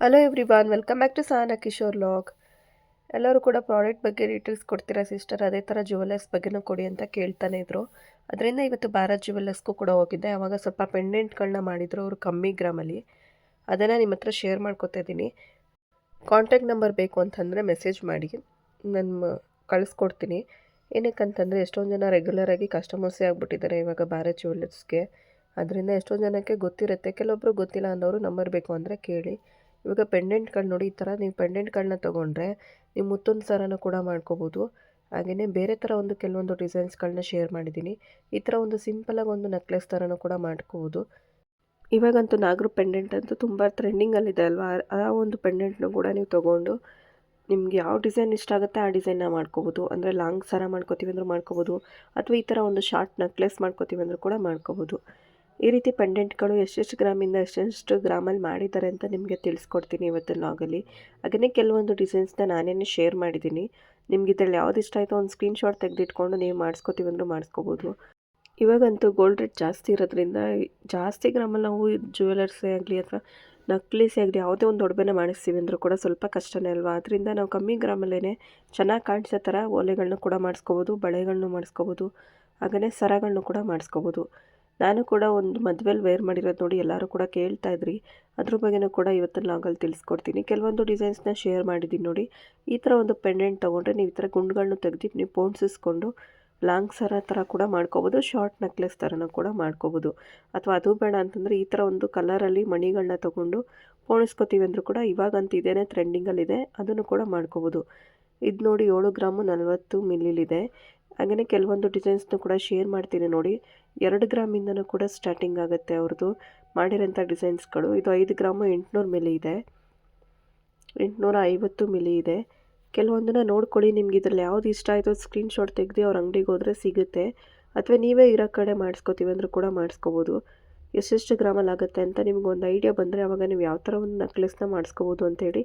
Hello every one welcome back to Sana Kishore log ಎಲ್ಲರೂ ಕೂಡ product ಬಗ್ಗೆ details ಕೊಡ್ತೀರಾ ಸಿಸ್ಟರ್ ಅದೇ ಥರ ಜುವೆಲ್ಲರ್ಸ್ ಬಗ್ಗೆನೂ ಕೊಡಿ ಅಂತ ಕೇಳ್ತಾನೆ ಇದ್ರು. ಅದರಿಂದ ಇವತ್ತು ಭಾರತ್ ಜುವೆಲ್ಲರ್ಸ್ಗೂ ಕೂಡ ಹೋಗಿದ್ದೆ. ಆವಾಗ ಸ್ವಲ್ಪ ಪೆಂಡೆಂಟ್ಗಳನ್ನ ಮಾಡಿದ್ರು ಅವರು ಕಮ್ಮಿ ಗ್ರಾಮಲ್ಲಿ ಅದನ್ನು ನಿಮ್ಮ ಹತ್ರ ಶೇರ್ ಮಾಡ್ಕೊತಾ ಇದ್ದೀನಿ. ಕಾಂಟ್ಯಾಕ್ಟ್ ನಂಬರ್ ಬೇಕು ಅಂತಂದರೆ ಮೆಸೇಜ್ ಮಾಡಿ. ನಾನು ಕಳಿಸ್ಕೊಡ್ತೀನಿ. ಏನಕ್ಕಂತಂದರೆ ಎಷ್ಟೊಂದು ಜನ ರೆಗ್ಯುಲರಾಗಿ ಕಸ್ಟಮರ್ಸೇ ಆಗಿಬಿಟ್ಟಿದ್ದಾರೆ ಇವಾಗ ಭಾರತ್ ಜ್ಯುವೆಲ್ಲರ್ಸ್ಗೆ ಅದರಿಂದ ಎಷ್ಟೊಂದು ಜನಕ್ಕೆ ಗೊತ್ತಿರುತ್ತೆ. ಕೆಲವೊಬ್ಬರು ಗೊತ್ತಿಲ್ಲ ಅನ್ನೋರು ನಂಬರ್ ಬೇಕು ಅಂದರೆ ಕೇಳಿ. ಇವಾಗ ಪೆಂಡೆಂಟ್ಗಳು ನೋಡಿ ಈ ಥರ ನೀವು ಪೆಂಡೆಂಟ್ಗಳನ್ನ ತೊಗೊಂಡ್ರೆ ನೀವು ಮುತ್ತೊಂದು ಸರನ ಕೂಡ ಮಾಡ್ಕೋಬೋದು. ಹಾಗೆಯೇ ಬೇರೆ ಥರ ಒಂದು ಕೆಲವೊಂದು ಡಿಸೈನ್ಸ್ಗಳನ್ನ ಶೇರ್ ಮಾಡಿದ್ದೀನಿ. ಈ ಥರ ಒಂದು ಸಿಂಪಲಾಗಿ ಒಂದು ನೆಕ್ಲೆಸ್ ಥರನೂ ಕೂಡ ಮಾಡ್ಕೋಬೋದು. ಇವಾಗಂತೂ ನಾಗರ ಪೆಂಡೆಂಟ್ ಅಂತೂ ತುಂಬ ಟ್ರೆಂಡಿಂಗಲ್ಲಿದೆ ಅಲ್ವಾ? ಆ ಒಂದು ಪೆಂಡೆಂಟ್ನು ಕೂಡ ನೀವು ತೊಗೊಂಡು ನಿಮ್ಗೆ ಯಾವ ಡಿಸೈನ್ ಇಷ್ಟ ಆಗುತ್ತೆ ಆ ಡಿಸೈನ್ನ ಮಾಡ್ಕೋಬೋದು. ಅಂದರೆ ಲಾಂಗ್ ಸರ ಮಾಡ್ಕೋತೀವಿ ಅಂದರೂ ಮಾಡ್ಕೋಬೋದು. ಅಥವಾ ಈ ಥರ ಒಂದು ಶಾರ್ಟ್ ನೆಕ್ಲೆಸ್ ಮಾಡ್ಕೋತೀವಿ ಅಂದರೂ ಕೂಡ ಮಾಡ್ಕೋಬೋದು. ಈ ರೀತಿ ಪೆಂಡೆಂಟ್ಗಳು ಎಷ್ಟೆಷ್ಟು ಗ್ರಾಮಿಂದ ಎಷ್ಟೆಷ್ಟು ಗ್ರಾಮಲ್ಲಿ ಮಾಡಿದ್ದಾರೆ ಅಂತ ನಿಮಗೆ ತಿಳಿಸ್ಕೊಡ್ತೀನಿ ಇವತ್ತು ಲಾಗಲ್ಲಿ ಹಾಗೆಯೇ ಕೆಲವೊಂದು ಡಿಸೈನ್ಸ್ನ ನಾನೇನೇ ಶೇರ್ ಮಾಡಿದ್ದೀನಿ. ನಿಮ್ಗೆ ಇದರಲ್ಲಿ ಯಾವ್ದು ಇಷ್ಟ ಆಯಿತು ಒಂದು ಸ್ಕ್ರೀನ್ಶಾಟ್ ತೆಗೆದಿಟ್ಕೊಂಡು ನೀವು ಮಾಡಿಸ್ಕೋತೀವಿ ಅಂದರೂ ಮಾಡಿಸ್ಕೋಬೋದು. ಇವಾಗಂತೂ ಗೋಲ್ಡ್ ರೇಟ್ ಜಾಸ್ತಿ ಇರೋದ್ರಿಂದ ಜಾಸ್ತಿ ಗ್ರಾಮಲ್ಲಿ ನಾವು ಜ್ಯುವೆಲರ್ಸೇ ಆಗಲಿ ಅಥವಾ ನಕ್ಲೀಸೇ ಆಗಲಿ ಯಾವುದೇ ಒಂದು ಒಡಬೆನ ಮಾಡಿಸ್ತೀವಿ ಅಂದರೂ ಕೂಡ ಸ್ವಲ್ಪ ಕಷ್ಟನೇ ಅಲ್ವಾ? ಅದರಿಂದ ನಾವು ಕಮ್ಮಿ ಗ್ರಾಮಲ್ಲೇ ಚೆನ್ನಾಗಿ ಕಾಣಿಸೋ ಥರ ಓಲೆಗಳನ್ನ ಕೂಡ ಮಾಡಿಸ್ಕೋಬೋದು ಬಳೆಗಳನ್ನೂ ಮಾಡಿಸ್ಕೋಬೋದು ಹಾಗೆಯೇ ಸರಗಳನ್ನು ಕೂಡ ಮಾಡಿಸ್ಕೋಬೋದು. ನಾನು ಕೂಡ ಒಂದು ಮದುವೆಲಿ ವೇರ್ ಮಾಡಿರೋದು ನೋಡಿ ಎಲ್ಲರೂ ಕೂಡ ಕೇಳ್ತಾ ಇದ್ರಿ. ಅದ್ರ ಬಗ್ಗೆನೂ ಕೂಡ ಇವತ್ತು ಲಾಗಲ್ಲಿ ತಿಳಿಸ್ಕೊಡ್ತೀನಿ. ಕೆಲವೊಂದು ಡಿಸೈನ್ಸ್ನ ಶೇರ್ ಮಾಡಿದ್ದೀನಿ ನೋಡಿ. ಈ ಥರ ಒಂದು ಪೆಂಡೆಂಟ್ ತೊಗೊಂಡ್ರೆ ನೀವು ಈ ಥರ ಗುಂಡುಗಳನ್ನ ತೆಗ್ದು ನೀವು ಪೋಣಿಸ್ಕೊಂಡು ಲಾಂಗ್ ಸರ ಥರ ಕೂಡ ಮಾಡ್ಕೋಬೋದು ಶಾರ್ಟ್ ನೆಕ್ಲೆಸ್ ಥರನೂ ಕೂಡ ಮಾಡ್ಕೋಬೋದು. ಅಥವಾ ಅದು ಬೇಡ ಅಂತಂದರೆ ಈ ಥರ ಒಂದು ಕಲರಲ್ಲಿ ಮಣಿಗಳನ್ನ ತೊಗೊಂಡು ಪೋಣಿಸ್ಕೋತೀವಿ ಅಂದರೂ ಕೂಡ ಇವಾಗಂತೂ ಇದೇನೇ ಟ್ರೆಂಡಿಂಗಲ್ಲಿದೆ ಅದನ್ನು ಕೂಡ ಮಾಡ್ಕೋಬೋದು. ಇದು ನೋಡಿ ಏಳು ಗ್ರಾಮು ನಲ್ವತ್ತು ಮಿಲ್ಲಿಲಿದೆ ಹಾಗೆಯೇ ಕೆಲವೊಂದು ಡಿಸೈನ್ಸ್ನ ಕೂಡ ಶೇರ್ ಮಾಡ್ತೀನಿ ನೋಡಿ. ಎರಡು ಗ್ರಾಮಿಂದನೂ ಕೂಡ ಸ್ಟಾರ್ಟಿಂಗ್ ಆಗುತ್ತೆ ಅವ್ರದ್ದು ಮಾಡಿರೋಂಥ ಡಿಸೈನ್ಸ್ಗಳು ಇದು ಐದು ಗ್ರಾಮು ಎಂಟುನೂರು ಮಿಲಿ ಇದೆ. ಎಂಟುನೂರ ಐವತ್ತು ಮಿಲಿ ಇದೆ. ಕೆಲವೊಂದನ್ನು ನೋಡ್ಕೊಳ್ಳಿ. ನಿಮ್ಗೆ ಇದರಲ್ಲಿ ಯಾವ್ದು ಇಷ್ಟ ಆಯಿತು ಸ್ಕ್ರೀನ್ಶಾಟ್ ತೆಗೆದು ಅವ್ರ ಅಂಗಡಿಗೆ ಹೋದರೆ ಸಿಗುತ್ತೆ. ಅಥವಾ ನೀವೇ ಇರೋ ಕಡೆ ಮಾಡಿಸ್ಕೋತೀವಿ ಅಂದರೂ ಕೂಡ ಮಾಡಿಸ್ಕೋಬೋದು. ಎಷ್ಟೆಷ್ಟು ಗ್ರಾಮಲ್ಲಿ ಆಗುತ್ತೆ ಅಂತ ನಿಮ್ಗೆ ಒಂದು ಐಡಿಯಾ ಬಂದರೆ ಅವಾಗ ನೀವು ಯಾವ ಥರ ಒಂದು ನೆಕ್ಲೆಸ್ನ ಮಾಡಿಸ್ಕೋಬೋದು ಅಂತೇಳಿ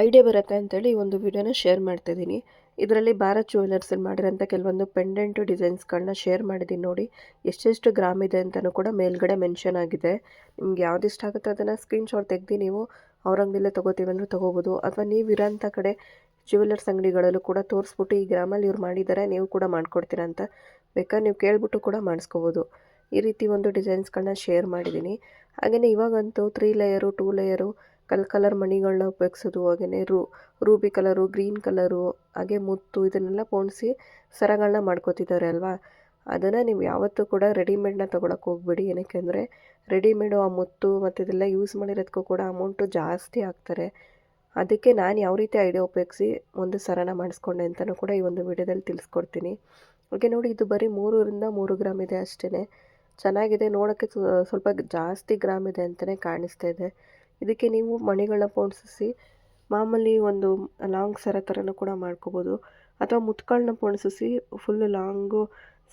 ಐಡಿಯಾ ಬರುತ್ತೆ ಅಂತೇಳಿ ಈ ಒಂದು ವಿಡಿಯೋನ ಶೇರ್ ಮಾಡ್ತಿದ್ದೀನಿ. ಇದರಲ್ಲಿ ಭಾರತ್ ಜುವೆಲರ್ಸಲ್ಲಿ ಮಾಡಿರೋಂಥ ಕೆಲವೊಂದು ಪೆಂಡೆಂಟ್ ಡಿಸೈನ್ಸ್ಗಳನ್ನ ಶೇರ್ ಮಾಡಿದ್ದೀನಿ ನೋಡಿ. ಎಷ್ಟೆಷ್ಟು ಗ್ರಾಮ್ ಇದೆ ಅಂತಲೂ ಕೂಡ ಮೇಲ್ಗಡೆ ಮೆನ್ಷನ್ ಆಗಿದೆ. ನಿಮ್ಗೆ ಯಾವ್ದು ಇಷ್ಟ ಆಗುತ್ತೆ ಅದನ್ನು ಸ್ಕ್ರೀನ್ಶಾಟ್ ತೆಗ್ದು ನೀವು ಅವ್ರ ಅಂಗಡಿಯಲ್ಲೇ ತೊಗೋತೀವಿ ಅಂದರೆ ತೊಗೋಬೋದು. ಅಥವಾ ನೀವು ಇರೋಂಥ ಕಡೆ ಜ್ಯುವೆಲರ್ಸ್ ಅಂಗಡಿಗಳಲ್ಲೂ ಕೂಡ ತೋರಿಸ್ಬಿಟ್ಟು ಈ ಗ್ರಾಮಲ್ಲಿ ಇವ್ರು ಮಾಡಿದ್ದಾರೆ, ನೀವು ಕೂಡ ಮಾಡ್ಕೊಡ್ತೀರಾ ಅಂತ ಬೇಕಾದ್ರೆ ನೀವು ಕೇಳ್ಬಿಟ್ಟು ಕೂಡ ಮಾಡಿಸ್ಕೋಬೋದು. ಈ ರೀತಿ ಒಂದು ಡಿಸೈನ್ಸ್ಗಳನ್ನ ಶೇರ್ ಮಾಡಿದ್ದೀನಿ. ಹಾಗೆಯೇ ಇವಾಗಂತೂ ತ್ರೀ ಲೇಯರು ಟೂ ಲೇಯರು ಕಲ್, ಕಲರ್ ಮಣಿಗಳನ್ನ ಉಪಯೋಗಿಸೋದು ಹಾಗೆಯೇ ರೂ, ರೂಬಿ ಕಲರು, ಗ್ರೀನ್ ಕಲರು, ಹಾಗೆ ಮುತ್ತು ಇದನ್ನೆಲ್ಲ ಪೋಣಿಸಿ ಸರಗಳನ್ನ ಮಾಡ್ಕೋತಿದ್ದಾರೆ ಅಲ್ವಾ? ಅದನ್ನು ನೀವು ಯಾವತ್ತೂ ಕೂಡ ರೆಡಿಮೇಡ್ನ ತೊಗೊಳಕ್ಕೆ ಹೋಗ್ಬೇಡಿ. ಏನಕ್ಕೆ ಅಂದರೆ ರೆಡಿಮೇಡು ಆ ಮುತ್ತು ಮತ್ತು ಇದೆಲ್ಲ ಯೂಸ್ ಮಾಡಿರೋದಕ್ಕೂ ಕೂಡ ಅಮೌಂಟು ಜಾಸ್ತಿ ಆಗ್ತಾರೆ. ಅದಕ್ಕೆ ನಾನು ಯಾವ ರೀತಿ ಐಡಿಯಾ ಉಪಯೋಗಿಸಿ ಒಂದು ಸರನ ಮಾಡಿಸ್ಕೊಂಡೆ ಅಂತಲೂ ಕೂಡ ಈ ಒಂದು ವಿಡಿಯೋದಲ್ಲಿ ತಿಳಿಸ್ಕೊಡ್ತೀನಿ. ಓಕೆ ನೋಡಿ, ಇದು ಬರೀ ಮೂರರಿಂದ ಮೂರು ಗ್ರಾಮ್ ಇದೆ ಅಷ್ಟೇ ಚೆನ್ನಾಗಿದೆ. ನೋಡೋಕ್ಕೆ ಸ್ವಲ್ಪ ಜಾಸ್ತಿ ಗ್ರಾಮ್ ಇದೆ ಅಂತಲೇ ಕಾಣಿಸ್ತಾ ಇದೆ. ಇದಕ್ಕೆ ನೀವು ಮಣಿಗಳನ್ನ ಪೋಣಿಸಿ, ಮಾಮೂಲಿ ಒಂದು ಲಾಂಗ್ ಸರ ಥರನೂ ಕೂಡ ಮಾಡ್ಕೋಬೋದು. ಅಥವಾ ಮುತ್ಕಾಳನ್ನ ಪೋಣಿಸಿ ಫುಲ್ಲು ಲಾಂಗು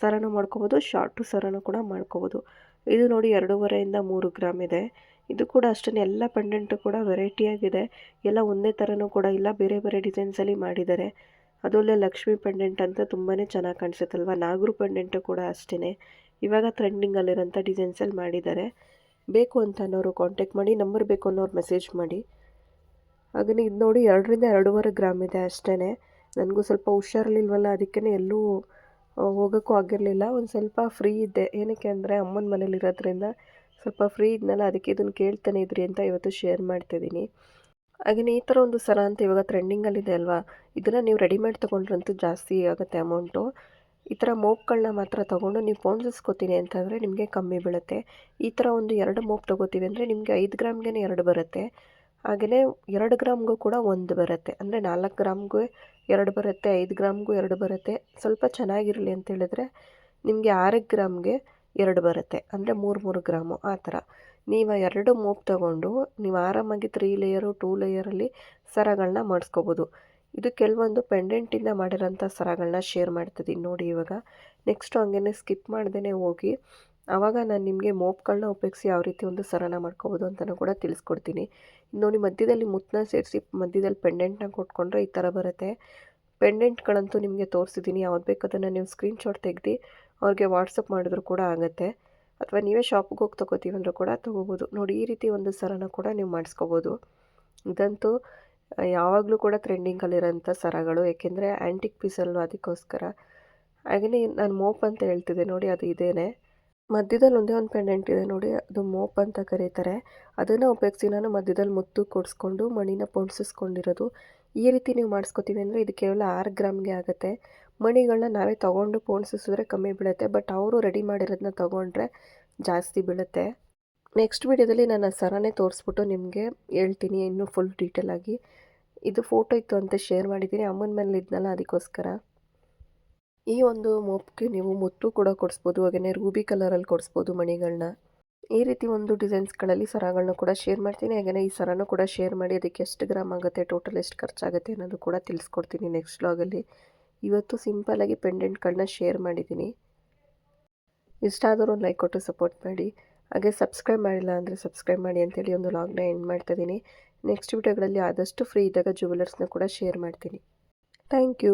ಸರನೂ ಮಾಡ್ಕೋಬೋದು ಶಾರ್ಟು ಸರನೂ ಕೂಡ ಮಾಡ್ಕೋಬೋದು. ಇದು ನೋಡಿ ಎರಡೂವರೆಯಿಂದ ಮೂರು ಗ್ರಾಮ್ ಇದೆ. ಇದು ಕೂಡ ಅಷ್ಟೇ ಎಲ್ಲ ಪೆಂಡೆಂಟು ಕೂಡ ವೆರೈಟಿಯಾಗಿದೆ ಎಲ್ಲ ಒಂದೇ ಥರನೂ ಕೂಡ ಇಲ್ಲ, ಬೇರೆ ಬೇರೆ ಡಿಸೈನ್ಸಲ್ಲಿ ಮಾಡಿದ್ದಾರೆ. ಅದರಲ್ಲೇ ಲಕ್ಷ್ಮಿ ಪೆಂಡೆಂಟ್ ಅಂತ ತುಂಬಾ ಚೆನ್ನಾಗಿ ಕಾಣಿಸುತ್ತಲ್ವ? ನಾಗರು ಪೆಂಡೆಂಟು ಕೂಡ ಅಷ್ಟೇ ಇವಾಗ ಟ್ರೆಂಡಿಂಗಲ್ಲಿರೋಂಥ ಡಿಸೈನ್ಸಲ್ಲಿ ಮಾಡಿದ್ದಾರೆ. ಬೇಕು ಅಂತ ಅನ್ನೋರು ಕಾಂಟ್ಯಾಕ್ಟ್ ಮಾಡಿ ನಂಬರ್ ಬೇಕು ಅನ್ನೋರು ಮೆಸೇಜ್ ಮಾಡಿ. ಹಾಗೆಯೇ ಇದು ನೋಡಿ ಎರಡರಿಂದ ಎರಡೂವರೆ ಗ್ರಾಮ್ ಇದೆ ಅಷ್ಟೇ ನನಗೂ ಸ್ವಲ್ಪ ಹುಷಾರಲಿಲ್ವಲ್ಲ ಅದಕ್ಕೇ ಎಲ್ಲೂ ಹೋಗೋಕ್ಕೂ ಆಗಿರಲಿಲ್ಲ. ಒಂದು ಸ್ವಲ್ಪ ಫ್ರೀ ಇದ್ದೆ. ಏನಕ್ಕೆ ಅಂದರೆ ಅಮ್ಮನ ಮನೇಲಿರೋದ್ರಿಂದ ಸ್ವಲ್ಪ ಫ್ರೀ ಇದ್ನಲ್ಲ, ಅದಕ್ಕೆ ಇದನ್ನು ಕೇಳ್ತಾನೆ ಇದ್ರಿ ಅಂತ ಇವತ್ತು ಶೇರ್ ಮಾಡ್ತಿದ್ದೀನಿ. ಹಾಗೆಯೇ ಈ ಥರ ಒಂದು ಸರ ಅಂತ ಇವಾಗ ಟ್ರೆಂಡಿಂಗಲ್ಲಿದೆ ಅಲ್ವಾ? ಇದನ್ನು ನೀವು ರೆಡಿಮೇಡ್ ತೊಗೊಂಡ್ರಂತೂ ಜಾಸ್ತಿ ಆಗುತ್ತೆ ಅಮೌಂಟು ಈ ಥರ ಮೋಪ್ಗಳನ್ನ ಮಾತ್ರ ತೊಗೊಂಡು ನೀವು ಪೋಣಿಸ್ಕೋತೀನಿ ಅಂತಂದರೆ ನಿಮಗೆ ಕಮ್ಮಿ ಬೀಳುತ್ತೆ. ಈ ಥರ ಒಂದು ಎರಡು ಮೋಪ್ ತೊಗೋತೀವಿ ಅಂದರೆ ನಿಮಗೆ ಐದು ಗ್ರಾಮ್ಗೆ ಎರಡು ಬರುತ್ತೆ. ಹಾಗೆಯೇ ಎರಡು ಗ್ರಾಮ್ಗೂ ಕೂಡ ಒಂದು ಬರುತ್ತೆ. ಅಂದರೆ ನಾಲ್ಕು ಗ್ರಾಮ್ಗೂ ಎರಡು ಬರುತ್ತೆ, ಐದು ಗ್ರಾಮ್ಗೂ ಎರಡು ಬರುತ್ತೆ. ಸ್ವಲ್ಪ ಚೆನ್ನಾಗಿರಲಿ ಅಂತ ಹೇಳಿದ್ರೆ ನಿಮಗೆ ಆರು ಗ್ರಾಮ್ಗೆ ಎರಡು ಬರುತ್ತೆ. ಅಂದರೆ ಮೂರು ಮೂರು ಗ್ರಾಮು, ಆ ಥರ. ನೀವು ಎರಡು ಮೋಪ್ ತಗೊಂಡು ನೀವು ಆರಾಮಾಗಿ ತ್ರೀ ಲೇಯರು ಟೂ ಲೇಯರಲ್ಲಿ ಸರಗಳನ್ನ ಮಾಡಿಸ್ಕೋಬೋದು. ಇದು ಕೆಲವೊಂದು ಪೆಂಡೆಂಟಿಂದ ಮಾಡಿರೋಂಥ ಸರಗಳನ್ನ ಶೇರ್ ಮಾಡ್ತಿದ್ದೀನಿ ನೋಡಿ ಇವಾಗ. ನೆಕ್ಸ್ಟು ಹಂಗೇ ಸ್ಕಿಪ್ ಮಾಡ್ದೇ ಹೋಗಿ. ಆವಾಗ ನಾನು ನಿಮಗೆ ಮೋಪ್ಗಳನ್ನ ಉಪಯೋಗಿಸಿ ಯಾವ ರೀತಿ ಒಂದು ಸರನ ಮಾಡ್ಕೋಬೋದು ಅಂತಲೂ ಕೂಡ ತಿಳಿಸ್ಕೊಡ್ತೀನಿ. ನೋಡಿ ಮಧ್ಯದಲ್ಲಿ ಮುತ್ತನ ಸೇರಿಸಿ ಮಧ್ಯದಲ್ಲಿ ಪೆಂಡೆಂಟ್ನ ಕೊಟ್ಕೊಂಡ್ರೆ ಈ ಥರ ಬರುತ್ತೆ. ಪೆಂಡೆಂಟ್ಗಳಂತೂ ನಿಮಗೆ ತೋರಿಸಿದ್ದೀನಿ ಯಾವ್ದು ಬೇಕು ಅದನ್ನು ನೀವು ಸ್ಕ್ರೀನ್ಶಾಟ್ ತೆಗೆದು ಅವ್ರಿಗೆ ವಾಟ್ಸಪ್ ಮಾಡಿದ್ರು ಕೂಡ ಆಗುತ್ತೆ. ಅಥವಾ ನೀವೇ ಶಾಪ್ಗೆ ಹೋಗಿ ತೊಗೋತೀವಿ ಅಂದರೂ ಕೂಡ ತೊಗೋಬೋದು. ನೋಡಿ ಈ ರೀತಿ ಒಂದು ಸರನ ಕೂಡ ನೀವು ಮಾಡಿಸ್ಕೋಬೋದು. ಇದಂತೂ ಯಾವಾಗಲೂ ಕೂಡ ಟ್ರೆಂಡಿಂಗಲ್ಲಿರೋಂಥ ಸರಗಳು. ಏಕೆಂದರೆ ಆ್ಯಂಟಿಕ್ ಪೀಸಲ್ಲು ಅದಕ್ಕೋಸ್ಕರ. ಹಾಗೆಯೇ ನಾನು ಮೋಪ್ ಅಂತ ಹೇಳ್ತಿದ್ದೆ ನೋಡಿ, ಅದು ಇದೇನೆ. ಮಧ್ಯದಲ್ಲಿ ಒಂದೇ ಒಂದು ಪೆಂಡೆಂಟ್ ಇದೆ ನೋಡಿ, ಅದು ಮೋಪ್ ಅಂತ ಕರೀತಾರೆ. ಅದನ್ನು ಉಪಯೋಗಿಸಿ ನಾನು ಮಧ್ಯದಲ್ಲಿ ಮುತ್ತು ಕೊಡಿಸ್ಕೊಂಡು, ಮಣಿನ ಪೊಣ್ಸಿಸ್ಕೊಂಡಿರೋದು ಈ ರೀತಿ ನೀವು ಮಾಡಿಸ್ಕೊತೀವಿ ಅಂದರೆ ಇದು ಕೇವಲ ಆರು ಗ್ರಾಮ್ಗೆ ಆಗುತ್ತೆ. ಮಣಿಗಳನ್ನ ನಾವೇ ತೊಗೊಂಡು ಪೋಣಿಸಿಸಿದ್ರೆ ಕಮ್ಮಿ ಬೀಳುತ್ತೆ, ಬಟ್ ಅವರು ರೆಡಿ ಮಾಡಿರೋದನ್ನ ತೊಗೊಂಡ್ರೆ ಜಾಸ್ತಿ ಬೀಳುತ್ತೆ. ನೆಕ್ಸ್ಟ್ ವಿಡಿಯೋದಲ್ಲಿ ನಾನು ಆ ಸರನೇ ತೋರಿಸ್ಬಿಟ್ಟು ನಿಮಗೆ ಹೇಳ್ತೀನಿ ಇನ್ನೂ ಫುಲ್ ಡೀಟೇಲಾಗಿ ಇದು ಫೋಟೋ ಇತ್ತು ಅಂತ ಶೇರ್ ಮಾಡಿದ್ದೀನಿ. ಅಮ್ಮನ ಮೇಲೆ ಇದ್ನಲ್ಲ, ಅದಕ್ಕೋಸ್ಕರ. ಈ ಒಂದು ಮೋಪ್ಗೆ ನೀವು ಮುತ್ತು ಕೂಡ ಕೊಡಿಸ್ಬೋದು ಹಾಗೆಯೇ ರೂಬಿ ಕಲರಲ್ಲಿ ಕೊಡಿಸ್ಬೋದು ಮಣಿಗಳನ್ನ ಈ ರೀತಿ ಒಂದು ಡಿಸೈನ್ಸ್ಗಳಲ್ಲಿ ಸರಗಳನ್ನ ಕೂಡ ಶೇರ್ ಮಾಡ್ತೀನಿ. ಹಾಗೆಯೇ ಈ ಸರನೂ ಕೂಡ ಶೇರ್ ಮಾಡಿ, ಅದಕ್ಕೆ ಎಷ್ಟು ಗ್ರಾಮ್ ಆಗುತ್ತೆ ಟೋಟಲ್ ಎಷ್ಟು ಖರ್ಚಾಗುತ್ತೆ ಅನ್ನೋದು ಕೂಡ ತಿಳಿಸ್ಕೊಡ್ತೀನಿ ನೆಕ್ಸ್ಟ್ ವ್ಲಾಗಲ್ಲಿ ಇವತ್ತು ಸಿಂಪಲಾಗಿ ಪೆಂಡೆಂಟ್ಗಳನ್ನ ಶೇರ್ ಮಾಡಿದ್ದೀನಿ. ಇಷ್ಟ ಆದರೂ ಲೈಕ್ ಕೊಟ್ಟು ಸಪೋರ್ಟ್ ಮಾಡಿ. ಹಾಗೆ ಸಬ್ಸ್ಕ್ರೈಬ್ ಮಾಡಿಲ್ಲ ಅಂದರೆ ಸಬ್ಸ್ಕ್ರೈಬ್ ಮಾಡಿ ಅಂತೇಳಿ ಒಂದು ಲಾಗ್ನ ಎಂಡ್ ಮಾಡ್ತಾಯಿದ್ದೀನಿ ನೆಕ್ಸ್ಟ್ ವೀಡಿಯೋಗಳಲ್ಲಿ ಆದಷ್ಟು ಫ್ರೀ ಇದ್ದಾಗ ಜುವೆಲರ್ಸ್ನ ಕೂಡ ಶೇರ್ ಮಾಡ್ತೀನಿ. Thank you